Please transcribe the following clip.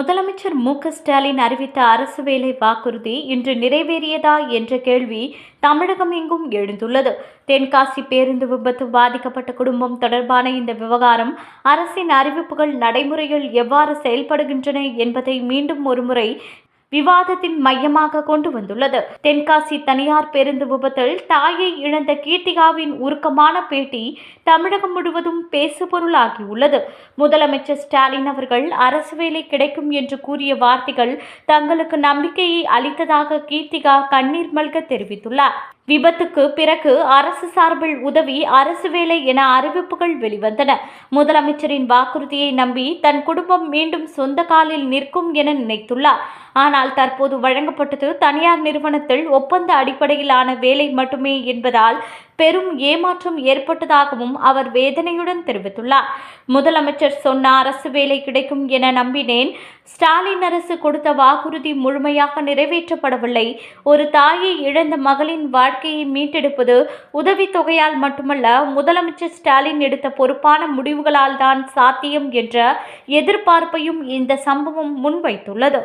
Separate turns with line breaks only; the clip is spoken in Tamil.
முதலமைச்சர் மு ஸ்டாலின் அறிவித்த அரசு வேலை வாக்குறுதி இன்று நிறைவேறியதா என்ற கேள்வி தமிழகம் எங்கும் எழுந்துள்ளது. தென்காசி பேருந்து விபத்து பாதிக்கப்பட்ட குடும்பம் தொடர்பான இந்த விவகாரம் அரசின் அறிவிப்புகள் நடைமுறையில் எவ்வாறு செயல்படுகின்றன என்பதை மீண்டும் ஒருமுறை விவாதத்தின் மையமாக கொண்டு வந்துள்ளது. தென்காசி தனியார் பேருந்து விபத்தில் தாயை இழந்த கீர்த்திகாவின் உருக்கமான பேட்டி தமிழகம் முழுவதும் பேசுபொருளாகியுள்ளது. முதலமைச்சர் ஸ்டாலின் அவர்கள் அரசு வேலை கிடைக்கும் என்று கூறிய வார்த்தைகள் தங்களுக்கு நம்பிக்கையை அளித்ததாக கீர்த்திகா கண்ணீர் மல்க தெரிவித்துள்ளார். விபத்துக்கு பிறகு அரசு சார்பில் உதவி அரசு வேலை என அறிவிப்புகள் வெளிவந்தன. முதலமைச்சரின் வாக்குறுதியை நம்பி தன் குடும்பம் மீண்டும் சொந்த காலில் நிற்கும் என நினைத்துள்ளார். ஆனால் தற்போது வழங்கப்பட்டது தனியார் நிறுவனத்தில் ஒப்பந்த அடிப்படையிலான வேலை மட்டுமே என்பதால் பெரும் ஏமாற்றம் ஏற்பட்டதாகவும் அவர் வேதனையுடன் தெரிவித்துள்ளார். முதலமைச்சர் சொன்ன அரசு வேலை கிடைக்கும் என நம்பினேன். ஸ்டாலின் அரசு கொடுத்த வாக்குறுதி முழுமையாக நிறைவேற்றப்படவில்லை. ஒரு தாயை இழந்த மகளின் வாழ்க்கையை மீட்டெடுப்பது உதவித்தொகையால் மட்டுமல்ல முதலமைச்சர் ஸ்டாலின் எடுத்த பொறுப்பான முடிவுகளால் தான் சாத்தியம் என்ற எதிர்பார்ப்பையும் இந்த சம்பவம் முன்வைத்துள்ளது.